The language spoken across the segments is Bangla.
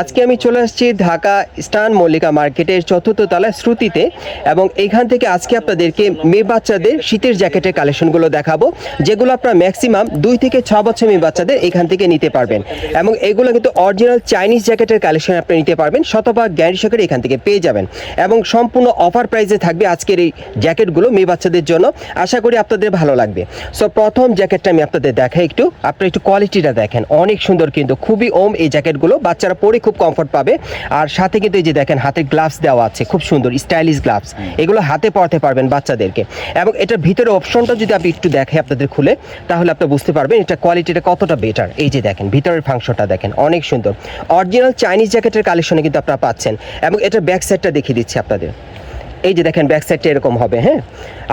আজকে আমি চলে আসছি ঢাকা স্টান মল্লিকা মার্কেটের চতুর্থ তলায় শ্রুতিতে এবং এখান থেকে আজকে আপনাদেরকে মেয়ে বাচ্চাদের শীতের জ্যাকেটের কালেকশনগুলো দেখাবো, যেগুলো আপনার ম্যাক্সিমাম দুই থেকে ছ বছর মেয়ে বাচ্চাদের এখান থেকে নিতে পারবেন। এবং এগুলো কিন্তু অরিজিনাল চাইনিজ জ্যাকেটের কালেকশন আপনি নিতে পারবেন, শতভাগ গ্যারান্টি সহকারে এখান থেকে পেয়ে যাবেন। এবং সম্পূর্ণ অফার প্রাইসে থাকবে আজকের এই জ্যাকেটগুলো মেয়ে বাচ্চাদের জন্য। আশা করি আপনাদের ভালো লাগবে। সো প্রথম জ্যাকেটটা আমি আপনাদের দেখাই একটু। আপনারা একটু কোয়ালিটিটা দেখেন। অনেক সুন্দর কিন্তু, খুবই ওম এই জ্যাকেটগুলো। বাচ্চারা পরে খুব কমফর্ট পাবে। আর সাথে কিন্তু এই যে দেখেন হাতে গ্লাভস দেওয়া আছে, খুব সুন্দর স্টাইলিশ গ্লাভস এগুলো হাতে পরাতে পারবেন বাচ্চাদেরকে। এবং এটার ভিতরে অপশনটা যদি আপনি একটু দেখে আপনাদের খুলে, তাহলে আপনি বুঝতে পারবেন এটা কোয়ালিটিটা কতটা বেটার এই যে দেখেন, ভিতরের ফাংশনটা দেখেন, অনেক সুন্দর। অরিজিনাল চাইনিজ জ্যাকেটের কালেকশনে কিন্তু আপনারা পাচ্ছেন। এবং এটার ব্যাক সাইডটা দেখিয়ে দিচ্ছি আপনাদের। এই যে দেখেন ব্যাক সাইডটা এরকম হবে হ্যাঁ?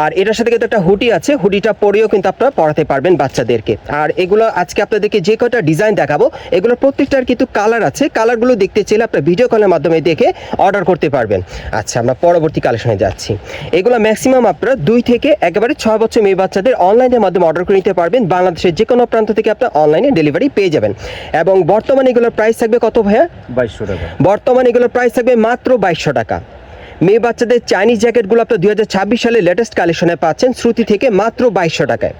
আর এটার সাথে কিন্তু একটা হুডি আছে হুডিটা পরেও কিন্তু আপনারা পরাতে পারবেন বাচ্চাদেরকে। আর এগুলো আজকে আপনাদেরকে যে কয়টা ডিজাইন দেখাবো এগুলো প্রত্যেকটার কিন্তু কালার আছে। কালারগুলো দেখতে চাইলে আপনার ভিডিও কলের মাধ্যমে দেখে অর্ডার করতে পারবেন। আচ্ছা আমরা পরবর্তী কালেকশনে যাচ্ছি। এগুলো ম্যাক্সিমাম আপনারা দুই থেকে একেবারে ছয় বছর মেয়ে বাচ্চাদের অনলাইনের মাধ্যমে অর্ডার করে নিতে পারবেন। বাংলাদেশের যে কোনো প্রান্ত থেকে আপনার অনলাইনে ডেলিভারি পেয়ে যাবেন। এবং বর্তমানে এগুলোর প্রাইস থাকবে কত ভাইয়া? বাইশশো টাকা। বর্তমানে এগুলোর প্রাইস থাকবে মাত্র বাইশশো টাকা। মেয়ে বাচ্চাদের চাইনিজ জ্যাকেটগুলো আপনার দুই হাজার ছাব্বিশ সালে লেটেস্ট কালেকশনে পাচ্ছেন, শ্রুতি থেকে মাত্র বাইশশো টাকায়।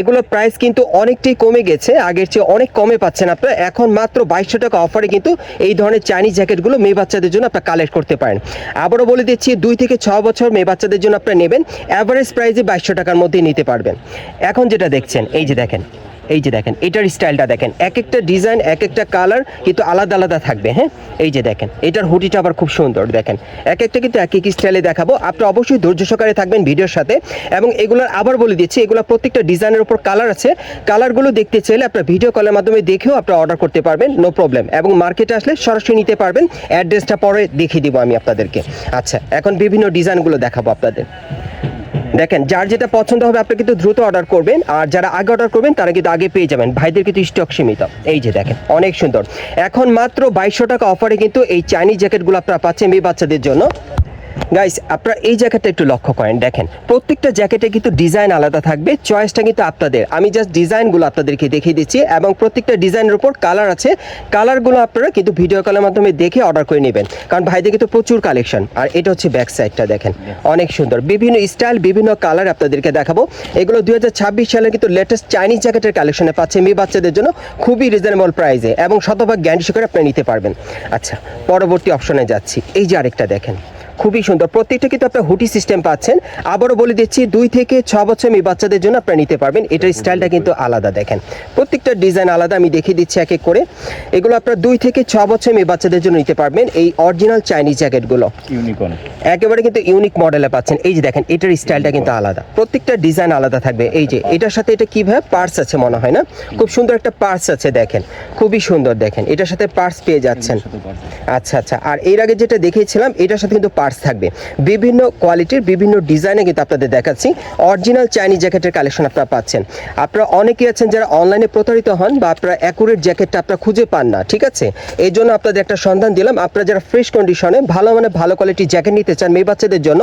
এগুলোর প্রাইস কিন্তু অনেকটাই কমে গেছে, আগের চেয়ে অনেক কমে পাচ্ছেন আপনারা এখন মাত্র বাইশশো টাকা অফারে কিন্তু এই ধরনের চাইনিজ জ্যাকেটগুলো মেয়ে বাচ্চাদের জন্য আপনারা কালেক্ট করতে পারেন। আবারও বলে দিচ্ছি, দুই থেকে ছ বছর মেয়ে বাচ্চাদের জন্য আপনারা নেবেন। অ্যাভারেজ প্রাইসে বাইশশো টাকার মধ্যেই নিতে পারবেন। এখন যেটা দেখছেন, এই যে দেখেন। এই যে দেখেন, এটার স্টাইলটা দেখেন এক একটা ডিজাইন এক একটা কালার কিন্তু আলাদা আলাদা থাকবে হ্যাঁ? এই যে দেখেন, এটার হুডিটা আবার খুব সুন্দর, দেখেন। এক একটা কিন্তু এক এক স্টাইলে দেখাবো, আপনি অবশ্যই ধৈর্য সহকারে থাকবেন ভিডিওর সাথে, এবং এগুলোর আবার বলে দিচ্ছি, এগুলো প্রত্যেকটা ডিজাইনের উপর কালার আছে, কালারগুলো দেখতে চাইলে আপনার ভিডিও কলের মাধ্যমে দেখেও আপনারা অর্ডার করতে পারবেন, নো প্রবলেম, এবং মার্কেটে আসলে সরাসরি নিতে পারবেন, অ্যাড্রেসটা পরে দেখিয়ে দিব আমি আপনাদেরকে। আচ্ছা এখন বিভিন্ন ডিজাইনগুলো দেখাবো আপনাদের। দেখেন, যার যেটা পছন্দ হবে আপনি কিন্তু দ্রুত অর্ডার করবেন, আর যারা আগে অর্ডার করবেন, তারা কিন্তু আগে পেয়ে যাবেন। ভাইদের কিন্তু স্টক সীমিত। এই যে দেখেন, অনেক সুন্দর। এখন মাত্র বাইশশো টাকা অফারে কিন্তু এই চাইনিজ জ্যাকেটগুলো আপনারা পাচ্ছেন মেয়ে বাচ্চাদের জন্য। গাইস আপনারা এই জ্যাকেটটা একটু লক্ষ্য করেন, দেখেন, প্রত্যেকটা জ্যাকেটে কিন্তু ডিজাইন আলাদা থাকবে, চয়েসটা কিন্তু আপনাদের। আমি জাস্ট ডিজাইনগুলো আপনাদেরকে দেখিয়ে দিচ্ছি এবং প্রত্যেকটা ডিজাইনের উপর কালার আছে। কালারগুলো আপনারা কিন্তু ভিডিও কলের মাধ্যমে দেখে অর্ডার করে নেবেন। কারণ ভাইদের কিন্তু প্রচুর কালেকশন আর এটা হচ্ছে ব্যাক সাইডটা দেখেন, অনেক সুন্দর। বিভিন্ন স্টাইল বিভিন্ন কালার আপনাদেরকে দেখাবো। এগুলো দুই হাজার ছাব্বিশ সালে কিন্তু লেটেস্ট চাইনিজ জ্যাকেটের কালেকশনে পাচ্ছে মেয়ে বাচ্চাদের জন্য খুবই রিজনেবল প্রাইসে এবং শতভাগ গ্যারান্টি সহকারে আপনি নিতে পারবেন। আচ্ছা পরবর্তী অপশনে যাচ্ছি। এই যে আরেকটা, দেখেন। খুবই সুন্দর। প্রত্যেকটা কিন্তু আপনার হুটি সিস্টেম পাচ্ছেন। আবারও বলে দিচ্ছি দুই থেকে ছ বছর মেয়ে বাচ্চাদের জন্য আপনারা নিতে পারবেন। এটার স্টাইলটা কিন্তু আলাদা দেখেন। প্রত্যেকটা ডিজাইন আলাদা আমি দেখিয়ে দিচ্ছি এক এক করে। এগুলো আপনার দুই থেকে ছ বছর মেয়ে বাচ্চাদের জন্য নিতে পারবেন এই অরিজিনাল চাইনিজ জ্যাকেটগুলো ইউনিকর্ন একেবারে কিন্তু ইউনিক মডেলে পাচ্ছেন। এই যে দেখেন এটার স্টাইলটা কিন্তু আলাদা। প্রত্যেকটা ডিজাইন আলাদা থাকবে। এই যে এটার সাথে এটা কীভাবে পার্স আছে মনে হয় না? খুব সুন্দর একটা পার্স আছে দেখেন। খুবই সুন্দর দেখেন। এটার সাথে পার্স পেয়ে যাচ্ছেন। আচ্ছা আচ্ছা। আর এর আগে যেটা দেখিয়েছিলাম এটার সাথে কিন্তু পার্স থাকবে। বিভিন্ন কোয়ালিটির বিভিন্ন ডিজাইনে কিন্তু আপনাদের দেখাচ্ছি। অরিজিনাল চাইনিজ জ্যাকেটের কালেকশন আপনারা পাচ্ছেন। আপনারা অনেকেই আছেন যারা অনলাইনে প্রতারিত হন বা আপনারা অ্যাকুরেট জ্যাকেটটা আপনারা খুঁজে পান না, ঠিক আছে? এই জন্য আপনাদের একটা সন্ধান দিলাম। আপনারা যারা ফ্রেশ কন্ডিশনে ভালো মানে ভালো কোয়ালিটির জ্যাকেট নিতে চান মেয়ে বাচ্চাদের জন্য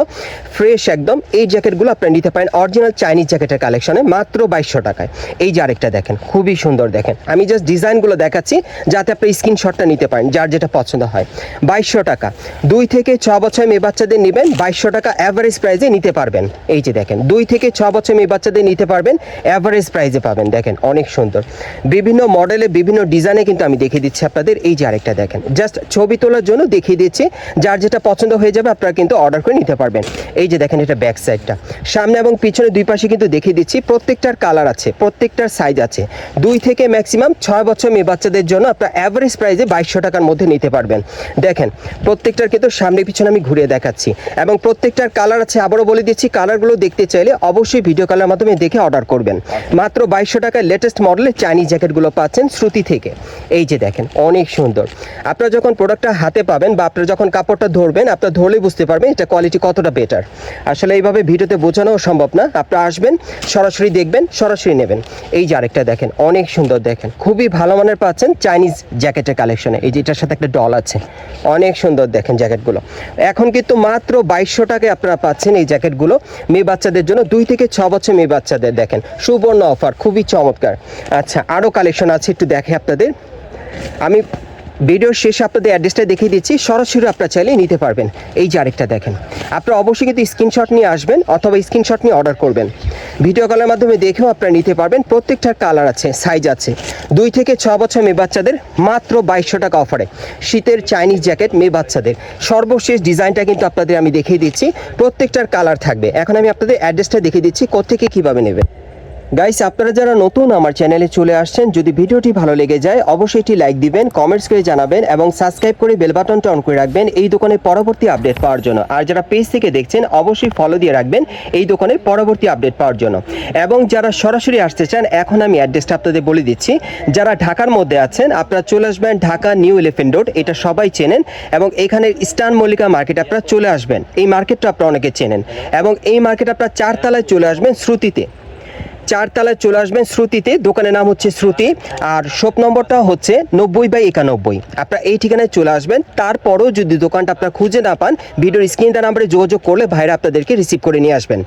ফ্রেশ একদম এই জ্যাকেটগুলো আপনারা নিতে পারেন অরিজিনাল চাইনিজ জ্যাকেটের কালেকশনে মাত্র বাইশশো টাকায়। এই যে আরেকটা দেখেন, খুবই সুন্দর দেখেন। আমি জাস্ট ডিজাইনগুলো দেখাচ্ছি যাতে আপনি স্ক্রিনশটটা নিতে পারেন, যার যেটা পছন্দ হয়। বাইশশো টাকা। দুই থেকে ছ বছর মেয়ে বাচ্চাদের নেবেন, বাইশশো টাকা অ্যাভারেজ প্রাইজে নিতে পারবেন। এই যে দেখেন, দুই থেকে ছ বছর মেয়ে বাচ্চাদের নিতে পারবেন অ্যাভারেজ প্রাইজে পাবেন। দেখেন, অনেক সুন্দর। বিভিন্ন মডেলে বিভিন্ন ডিজাইনে কিন্তু আমি দেখিয়ে দিচ্ছি আপনাদের। এই যে আরেকটা দেখেন জাস্ট ছবি তোলার জন্য দেখিয়ে দিচ্ছি। যার যেটা পছন্দ হয়ে যাবে, আপনারা কিন্তু অর্ডার করে নিতে পারবেন। এই যে দেখেন, এটা ব্যাক সাইডটা সামনে এবং পিছনে দুই পাশে কিন্তু দেখিয়ে দিচ্ছি, প্রত্যেকটার কালার আছে, প্রত্যেকটার সাইজ আছে। দুই থেকে ম্যাক্সিমাম ছয় বছর মেয়ে বাচ্চাদের জন্য আপনার অ্যাভারেজ প্রাইজে বাইশশো টাকার মধ্যে নিতে পারবেন। দেখেন, প্রত্যেকটার কিন্তু সামনে পিছনে আমি ঘুরিয়ে দেখাচ্ছি। এবং প্রত্যেকটার কালার আছে, আবারও বলে দিচ্ছি কালারগুলো দেখতে চাইলে অবশ্যই ভিডিও কলের মাধ্যমে দেখে অর্ডার করবেন। মাত্র বাইশশো টাকায় লেটেস্ট মডেলের চাইনিজ জ্যাকেটগুলো পাচ্ছেন শ্রুতি থেকে। এই যে দেখেন, অনেক সুন্দর। আপনারা যখন প্রোডাক্টটা হাতে পাবেন বা আপনারা যখন কাপড়টা ধরবেন, আপনারা ধরলেই বুঝতে পারবেন এটা কোয়ালিটি কতটা বেটার আসলে এইভাবে ভিডিওতে বোঝানোও সম্ভব না। আপনারা আসবেন, সরাসরি দেখবেন, সরাসরি নেবেন। এই যে আরেকটা দেখেন, অনেক সুন্দর দেখেন। খুবই ভালো মানের পাচ্ছেন চাইনিজ জ্যাকেটের কালেকশনে এই যে এটার সাথে একটা ডল আছে। অনেক সুন্দর দেখেন জ্যাকেটগুলো এখন কিন্তু মাত্র বাইশশো টাকায় আপনারা পাচ্ছেন এই জ্যাকেটগুলো। মেয়ে বাচ্চাদের জন্য দুই থেকে ছ বছর মেয়ে বাচ্চাদের দেখেন। সুবর্ণ অফার, খুবই চমৎকার। আচ্ছা আরও কালেকশন আছে, একটু দেখে আপনাদের। আমি ভিডিওর শেষে আপনাদের অ্যাড্রেসটা দেখিয়ে দিচ্ছি। সরাসরি আপনারা চাইলে নিতে পারবেন। এই যে আরেকটা দেখেন। আপনারা অবশ্যই কিন্তু স্ক্রিনশট নিয়ে আসবেন অথবা স্ক্রিনশট নিয়ে অর্ডার করবেন। ভিডিও কলের মাধ্যমে দেখেও আপনারা নিতে পারবেন, প্রত্যেকটার কালার আছে সাইজ আছে। দুই থেকে ছ বছর মেয়ে বাচ্চাদের মাত্র বাইশশো টাকা অফারে শীতের চাইনিজ জ্যাকেট মেয়ে বাচ্চাদের। সর্বশেষ ডিজাইনটা কিন্তু আপনাদের আমি দেখিয়ে দিচ্ছি, প্রত্যেকটার কালার থাকবে। এখন আমি আপনাদের অ্যাড্রেসটা দেখিয়ে দিচ্ছি কোথেকে কীভাবে নেবেন। গাইস আপনারা যারা নতুন আমার চ্যানেলে চলে আসছেন, যদি ভিডিওটি ভালো লেগে যায়, অবশ্যই একটি লাইক দিবেন কমেন্টস করে জানাবেন, এবং সাবস্ক্রাইব করে বেল বাটনটা অন করে রাখবেন, এই দোকানের পরবর্তী আপডেট পাওয়ার জন্য। আর যারা পেজ থেকে দেখছেন, অবশ্যই ফলো দিয়ে রাখবেন, এই দোকানের পরবর্তী আপডেট পাওয়ার জন্য। এবং যারা সরাসরি আসতে চান, এখন আমি অ্যাড্রেসটা আপনাদের বলে দিচ্ছি। যারা ঢাকার মধ্যে আছেন, আপনারা চলে আসবেন ঢাকা নিউ এলিফেন্ট রোড এটা সবাই চেনেন, এবং এখানে স্টান মল্লিকা মার্কেট আপনারা চলে আসবেন। এই মার্কেটটা আপনারা অনেকে চেনেন। এবং এই মার্কেট আপনারা চারতলায় চলে আসবেন, শ্রুতিতে। চারতলায় চলে আসবেন শ্রুতিতে। দোকানের নাম হচ্ছে শ্রুতি। আর শপ নম্বরটা হচ্ছে নব্বই বাই একানব্বই। আপনারা এই ঠিকানায় চলে আসবেন। তারপরও যদি দোকানটা আপনারা খুঁজে না পান, ভিডিওর স্ক্রিন তার নাম্বারে যোগাযোগ করলে ভাইরা আপনাদেরকে রিসিভ করে নিয়ে আসবেন।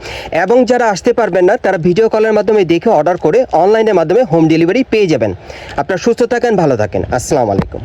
এবং যারা আসতে পারবেন না, তারা ভিডিও কলের মাধ্যমে দেখে অর্ডার করে অনলাইনের মাধ্যমে হোম ডেলিভারি পেয়ে যাবেন। আপনারা সুস্থ থাকেন, ভালো থাকেন। আসসালামু আলাইকুম।